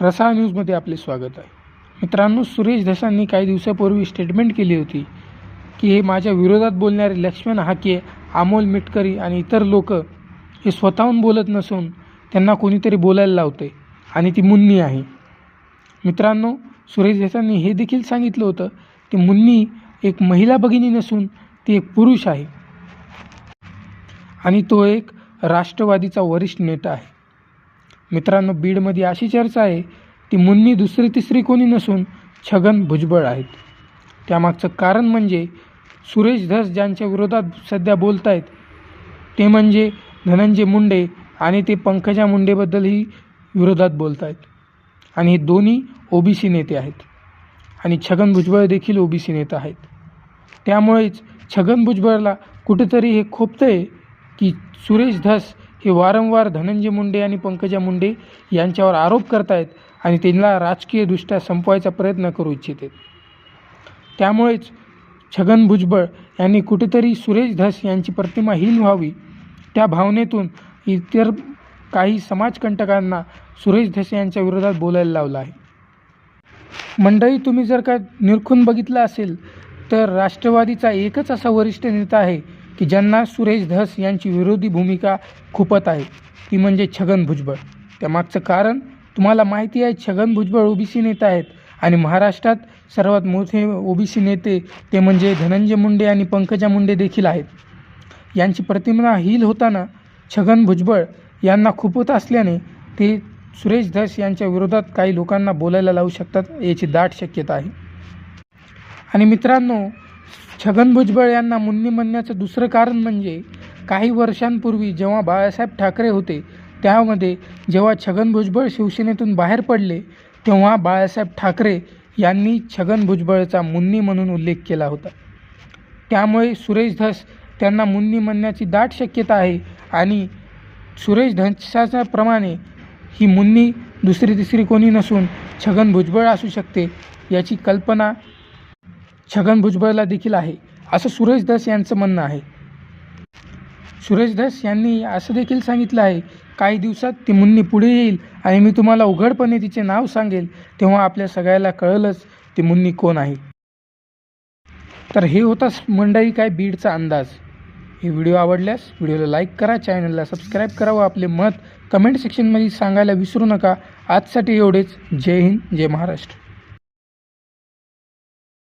रसाळ न्यूजमध्ये आपले स्वागत आहे. मित्रांनो सुरेश धसांनी काही दिवसापूर्वी स्टेटमेंट केली होती की हे माझ्या विरोधात बोलणारे लक्ष्मण हाके अमोल मिटकरी आणि इतर लोक हे स्वतःहून बोलत नसून त्यांना कोणीतरी बोलायला लावते आणि ती मुन्नी आहे. मित्रांनो सुरेश देसांनी हे देखील सांगितलं होतं की मुन्नी एक महिला भगिनी नसून ती एक पुरुष आहे. आणि तो एक राष्ट्रवादीचा वरिष्ठ नेता आहे. मित्रांनो बीडमध्ये अशी चर्चा आहे ती मुन्नी दुसरी तिसरी कोणी नसून छगन भुजबळ आहेत. त्यामागचं कारण म्हणजे सुरेश धस ज्यांच्या विरोधात सध्या बोलत आहेत ते म्हणजे धनंजय मुंडे आणि ते पंकजा मुंडेबद्दलही विरोधात बोलत आहेत आणि हे दोन्ही ओबीसी नेते आहेत. आणि छगन भुजबळ देखील ओबीसी नेता आहेत. त्यामुळेच छगन भुजबळला कुठेतरी हे खोपतं आहे की सुरेश धस हे वारंवार धनंजय मुंडे आणि पंकजा मुंडे यांच्यावर आरोप करतायत आणि त्यांना राजकीयदृष्ट्या संपवायचा प्रयत्न करू इच्छिते त्यामुळेच छगन भुजबळ यांनी कुठेतरी सुरेश धस यांची प्रतिमा हीन व्हावी. त्या भावनेतून इतर काही समाजकंटकांना सुरेश धस यांच्या विरोधात बोलायला लावलं आहे. मंडळी तुम्ही जर का निरखून बघितलं असेल तर राष्ट्रवादीचा एकच असा वरिष्ठ नेता आहे की ज्यांना सुरेश धस यांची विरोधी भूमिका खुपत आहे ती म्हणजे छगन भुजबळ. त्यामागचं कारण तुम्हाला माहिती आहे छगन भुजबळ ओबीसी नेता आहेत आणि महाराष्ट्रात सर्वात मोठे ओबीसी नेते ते म्हणजे धनंजय मुंडे आणि पंकजा मुंडे देखील आहेत. यांची प्रतिमा हील होताना छगन भुजबळ यांना खुपत असल्याने ते सुरेश धस यांच्या विरोधात काही लोकांना बोलायला लावू शकतात याची दाट शक्यता आहे. आणि मित्रांनो छगन भुजबळ यांना मुन्नी म्हणण्याचं दुसरं कारण म्हणजे काही वर्षांपूर्वी जेव्हा बाळासाहेब ठाकरे होते त्यामध्ये जेव्हा छगन भुजबळ शिवसेनेतून बाहेर पडले तेव्हा बाळासाहेब ठाकरे यांनी छगन भुजबळचा मुन्नी म्हणून उल्लेख केला होता. त्यामुळे सुरेश धस त्यांना मुन्नी म्हणण्याची दाट शक्यता आहे आणि सुरेश धसाच्याप्रमाणे ही मुन्नी दुसरी तिसरी कोणी नसून छगन भुजबळ असू शकते याची कल्पना छगन भुजबळला देखील आहे. असं सुरेश धस यांचं म्हणणं आहे. सुरेश धस यांनी असं देखील सांगितलं आहे. काही दिवसात ती मुन्नी पुढे येईल आणि मी तुम्हाला उघडपणे तिचे नाव सांगेल तेव्हा आपल्या सगळ्याला कळलंच ती मुन्नी कोण आहे. तर हे होता मंडळी काय बीडचा अंदाज. हे व्हिडिओ आवडल्यास व्हिडिओला लाईक करा चॅनलला सबस्क्राईब करा व आपले मत कमेंट सेक्शनमध्ये सांगायला विसरू नका. आजसाठी एवढेच. जय हिंद जय महाराष्ट्र.